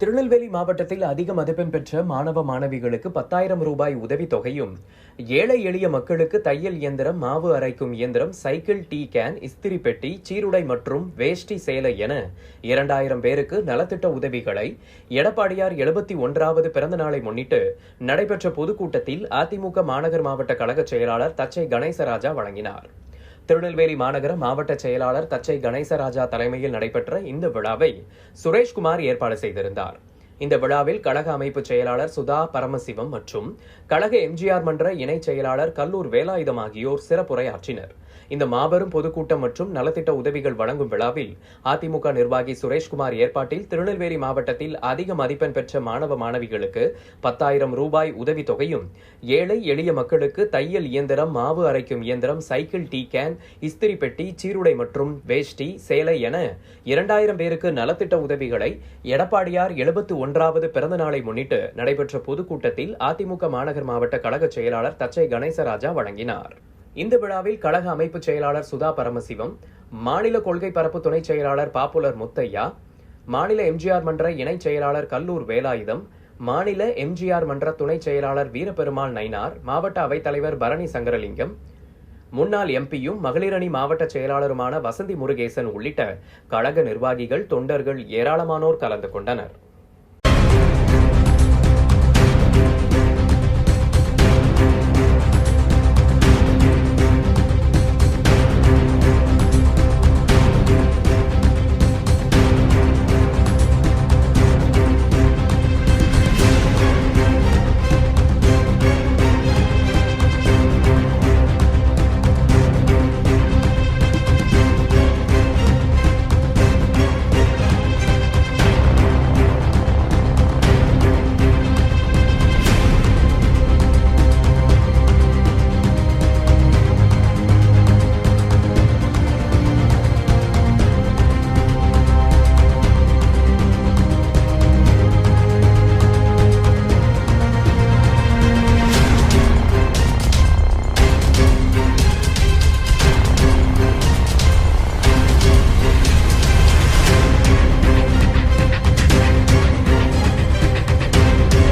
திருநெல்வேலி மாவட்டத்தில் அதிக மதிப்பெண் பெற்ற மாணவ மாணவிகளுக்கு பத்தாயிரம் ரூபாய் உதவித்தொகையும் ஏழை எளிய மக்களுக்கு தையல் இயந்திரம் மாவு அரைக்கும் இயந்திரம் சைக்கிள் டீ கேன் இஸ்திரி பெட்டி சீருடை மற்றும் வேஷ்டி சேலை என இரண்டாயிரம் பேருக்கு நலத்திட்ட உதவிகளை எடப்பாடியார் எழுபத்தி ஒன்றாவது பிறந்த நாளை முன்னிட்டு நடைபெற்ற பொதுக்கூட்டத்தில் அதிமுக மாநகர் மாவட்ட கழக செயலாளர் தச்சை கணேசராஜா வழங்கினார். திருநெல்வேலி மாநகர மாவட்ட செயலாளர் தச்சை கணேசராஜா தலைமையில் நடைபெற்ற இந்த விழாவை சுரேஷ்குமார் ஏற்பாடு செய்திருந்தார். இந்த விழாவில் கழக அமைப்பு செயலாளர் சுதா பரமசிவம் மற்றும் கழக எம்ஜிஆர் மன்ற இணைச் செயலாளர் கல்லூர் வேலாயுதம் ஆகியோர் சிறப்புரையாற்றினர். இந்த மாபெரும் பொதுக்கூட்டம் மற்றும் நலத்திட்ட உதவிகள் வழங்கும் விழாவில் அதிமுக நிர்வாகி சுரேஷ்குமார் ஏற்பாட்டில் திருநெல்வேலி மாவட்டத்தில் அதிக மதிப்பெண் பெற்ற மாணவ மாணவிகளுக்கு பத்தாயிரம் ரூபாய் உதவித்தொகையும் ஏழை எளிய மக்களுக்கு தையல் இயந்திரம் மாவு அரைக்கும் இயந்திரம் சைக்கிள் டீ கேன் இஸ்திரி பெட்டி சீருடை மற்றும் வேஷ்டி சேலை என இரண்டாயிரம் பேருக்கு நலத்திட்ட உதவிகளை எடப்பாடியார் எழுபத்து ஒன்றாவது பிறந்த நாளை முன்னிட்டு நடைபெற்ற பொதுக்கூட்டத்தில் அதிமுக மாநகர் மாவட்ட கழக செயலாளர் தச்சை கணேசராஜா வழங்கினார். இந்த விழாவில் கழக அமைப்பு செயலாளர் சுதா பரமசிவம் மாநில கொள்கை பரப்பு துணைச் செயலாளர் பாப்புலர் முத்தையா மாநில எம்ஜிஆர் மன்ற இணைச் செயலாளர் கல்லூர் வேலாயுதம் மாநில எம்ஜிஆர் மன்ற துணைச் செயலாளர் வீரபெருமாள் நைனார் மாவட்ட அவைத்தலைவர் பரணி சங்கரலிங்கம் முன்னாள் எம்பியும் மகளிரணி மாவட்ட செயலாளருமான வசந்தி முருகேசன் உள்ளிட்ட கழக நிர்வாகிகள் தொண்டர்கள் ஏராளமானோர் கலந்து கொண்டனர்.